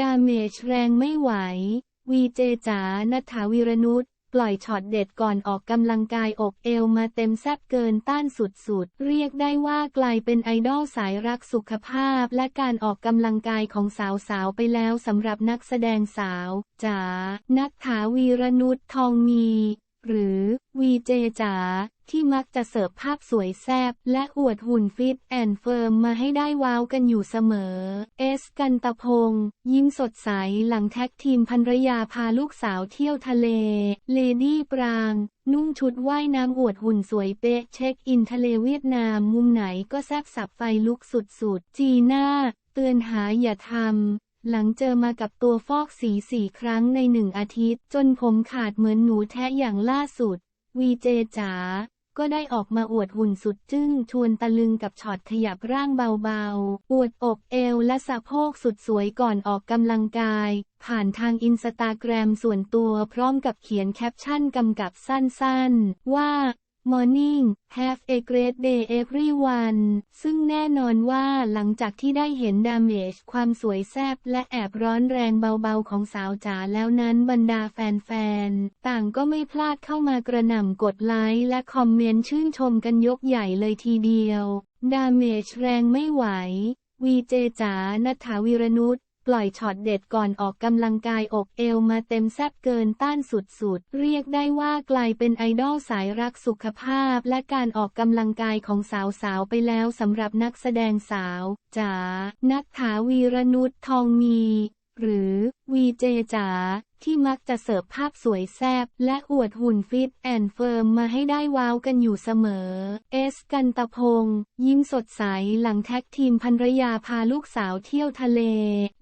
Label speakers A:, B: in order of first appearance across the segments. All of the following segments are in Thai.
A: ดาเมจแรงไม่ไหว วีเจจ๋านัฐาวีรนุชปล่อยช็อตเด็ดก่อนออกกำลังกายอกเอวมาเต็มแซบเกินต้านสุดๆ เรียกได้ว่ากลายเป็นไอดอลสายรักสุขภาพและการออกกำลังกายของสาวๆ ไปแล้วสำหรับนักแสดงสาวจ๋านักถาวีรนุชทองมี หรือวีเจจ๋าที่มักจะเสิร์ฟภาพสวยแซบและอวดหุ่นฟิตแอนเฟิร์มมาให้ได้ว้าวกันอยู่เสมอ เอสกันตะพง ยิ้มสดใสหลังแท็กทีมภรรยาพาลูกสาวเที่ยวทะเล เลดี้ปราง นุ่งชุดว่ายน้ำอวดหุ่นสวยเป๊ะเช็คอินทะเลเวียดนามมุมไหนก็แซบสับไฟลุกสุดๆ จีน่า เตือนหาอย่าทำ หลังเจอมากับตัวฟอกสีสี่ครั้งในหนึ่งอาทิตย์ จนผมขาดเหมือนหนูแทะอย่างล่าสุด วีเจจ๋าก็ได้ออกมาอวดหุ่นสุดจึ้งชวนตะลึงกับช็อตขยับร่างเบาๆ อวดอกเอวและสะโพกสุดสวยก่อนออกกำลังกาย ผ่านทางอินสตาแกรมส่วนตัวพร้อมกับเขียนแคปชั่นกำกับสั้นๆ ว่า Morning Have a great day everyone ซึ่งแน่นอนว่าหลังจากที่ได้เห็นดามเมจความสวยแซบและแอบร้อนแรงเบาๆของสาวจ๋าแล้วนั้นบรรดาแฟนๆ ต่างก็ไม่พลาดเข้ามากระหน่ำกดไลค์และคอมเมนต์ชื่นชมกันยกใหญ่เลยทีเดียว ดามเมจแรงไม่ไหววีเจจ๋านัฐาวีรนุช ปล่อยช็อตเด็ดก่อนออกกำลังกายอกเอวมาเต็มแซบเกินต้านสุดๆ เรียกได้ว่ากลายเป็นไอดอลสายรักสุขภาพและการออกกำลังกายของสาวๆ ไปแล้วสำหรับนักแสดงสาวจ๋านักถาวีรนุชทองมี หรือวีเจจ๋าที่มักจะเสิร์ฟภาพสวยแซบและอวดหุ่นฟิตแอนเฟิร์มมาให้ได้ว้าวกันอยู่เสมอ เอสกันตะพง ยิ้มสดใสหลังแท็กทีมภรรยาพาลูกสาวเที่ยวทะเล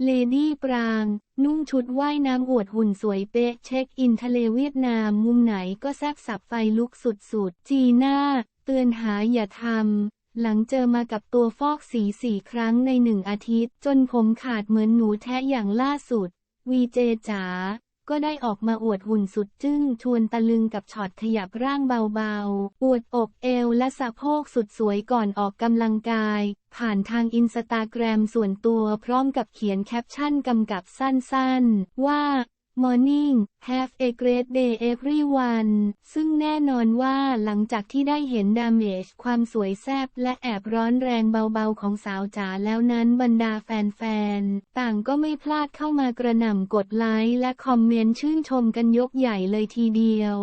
A: เลดี้ปราง นุ่งชุดว่ายน้ำอวดหุ่นสวยเป๊ะเช็คอินทะเลเวียดนามมุมไหนก็แซบสับไฟลุกสุดๆ จีน่าเตือนหาอย่าทำ หลังเจอมากับตัวฟอกสีสี่ครั้งในหนึ่งอาทิตย์ จนผมขาดเหมือนหนูแทะอย่างล่าสุด วีเจจ๋าก็ได้ออกมาอวดหุ่นสุดจึ้งชวนตะลึงกับช็อตขยับร่างเบาๆ อวดอกเอวและสะโพกสุดสวยก่อนออกกำลังกาย ผ่านทางอินสตาแกรมส่วนตัวพร้อมกับเขียนแคปชั่นกำกับสั้นๆ ว่า Morning Have a great day everyone ซึ่งแน่นอนว่าหลังจากที่ได้เห็นดาเมจความสวยแซบและแอบร้อนแรงเบาๆของสาวจ๋าแล้วนั้นบรรดาแฟนๆ ต่างก็ไม่พลาดเข้ามากระหน่ำกดไลค์และคอมเมนต์ชื่นชมกันยกใหญ่เลยทีเดียว